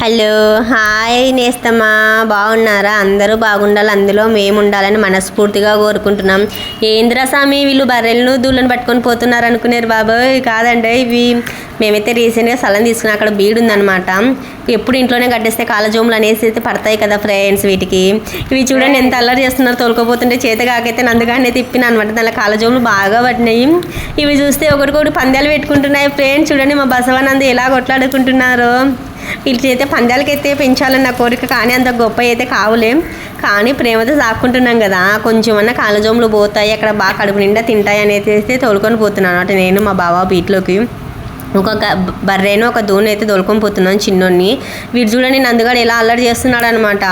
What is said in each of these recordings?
Hello hi నేస్తమా బాగున్నారా? అందరూ బాగుండాలి అందులో మేము ఉండాలని మనస్ఫూర్తిగా కోరుకుంటున్నాం. ఏంద్రా స్వామి వీళ్ళు బర్రెలను దూళ్ళను పట్టుకొని పోతున్నారు అనుకున్నారు బాబాయ్. కాదండి ఇవి మేమైతే రీసెంట్గా స్థలం తీసుకున్నాం అక్కడ బీడు ఉందన్నమాట ఎప్పుడు ఇంట్లోనే కట్టేస్తే కాలజోములు అనేసి అయితే పడతాయి కదా ఫ్రెండ్స్ వీటికి. ఇవి చూడండి ఎంత అల్లరి చేస్తున్నారు. తోలుకోపోతుంటే చేత కాకైతే నందుగానే తిప్పిన అనమాట దాని కాలజోములు బాగా పట్టినాయి. ఇవి చూస్తే ఒకటికొకటి పందాలు పెట్టుకుంటున్నాయి. ఫ్రెండ్స్ చూడండి మా బసవానంద్ ఎలా కొట్లాడుకుంటున్నారు. వీళ్ళకైతే పందాలకైతే పెంచాలని నా కోరిక కానీ అంత గొప్ప అయితే కావులేం. కానీ ప్రేమతో సాక్కుంటున్నాం కదా. కొంచెం అన్న కాలజోములు పోతాయి అక్కడ బాగా కడుపు నిండా తింటాయి అనేది అయితే తోలుకొని పోతున్నాను అనమాట నేను మా బావ బీట్లోకి. ఒక బర్రెను ఒక దూని అయితే దొలుకొని పోతున్నాను చిన్నోడిని వీడు చూడండి నందుగాడు ఎలా అల్లరి చేస్తున్నాడు అనమాట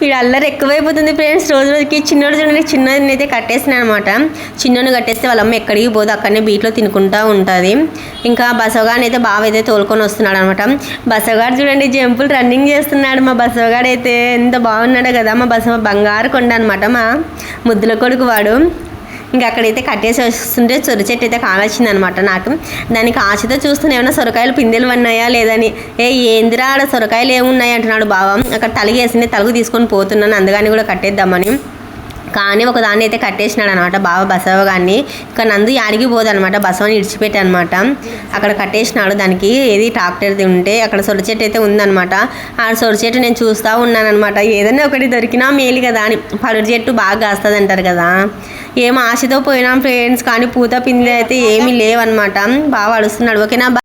వీడు అల్లరి ఎక్కువైపోతుంది ఫ్రెండ్స్. రోజు రోజుకి చిన్నోడు చూడండి చిన్నోడిని అయితే కట్టేసిన అనమాట చిన్నోని కట్టేస్తే వాళ్ళ అమ్మ ఎక్కడికి పోదు అక్కడనే బీట్లో తినుకుంటూ ఉంటుంది. ఇంకా బసవగాడిని అయితే బావ అయితే తోలుకొని వస్తున్నాడు అనమాట బసవగాడు చూడండి జంపులు రన్నింగ్ చేస్తున్నాడు మా బసవగాడు అయితే ఎంత బాగున్నాడు కదా మా బసవ బంగారు కొండ అనమాట మా ముద్దుల కొడుకు వాడు. ఇంకా అక్కడైతే కట్టేసి వస్తుంటే సొర చెట్టు అయితే కాలొచ్చింది అనమాట నాకు. దానికి ఆశతో చూస్తున్నా ఏమైనా సొరకాయలు పిందెలు ఉన్నాయా లేదని. ఏ ఏందిరా ఆడ సొరకాయలు ఏమున్నాయి అంటున్నాడు బావ. అక్కడ తలగేసింది తలుగు తీసుకొని పోతున్నాను అందుకని కూడా కట్టేద్దామని. కానీ ఒక దాన్ని అయితే కట్టేసినాడు అనమాట బాబా బసవ గారిని ఇక నందు యాడికి పోదనమాట బసవని ఇడిచిపెట్టి అనమాట అక్కడ కట్టేసినాడు దానికి ఏది ట్రాక్టర్ది ఉంటే అక్కడ సొర చెట్టు అయితే ఉందన్నమాట ఆ సొర చెట్టు నేను చూస్తూ ఉన్నాను అనమాట ఏదైనా ఒకటి దొరికినా మేలు కదా అని. పరుడు చెట్టు బాగా కాస్తుంది అంటారు కదా. ఏం ఆశతో పోయినాం ఫ్రెండ్స్ కానీ పూత పిండి అయితే ఏమీ లేవన్నమాట బాగా అడుస్తున్నాడు ఓకేనా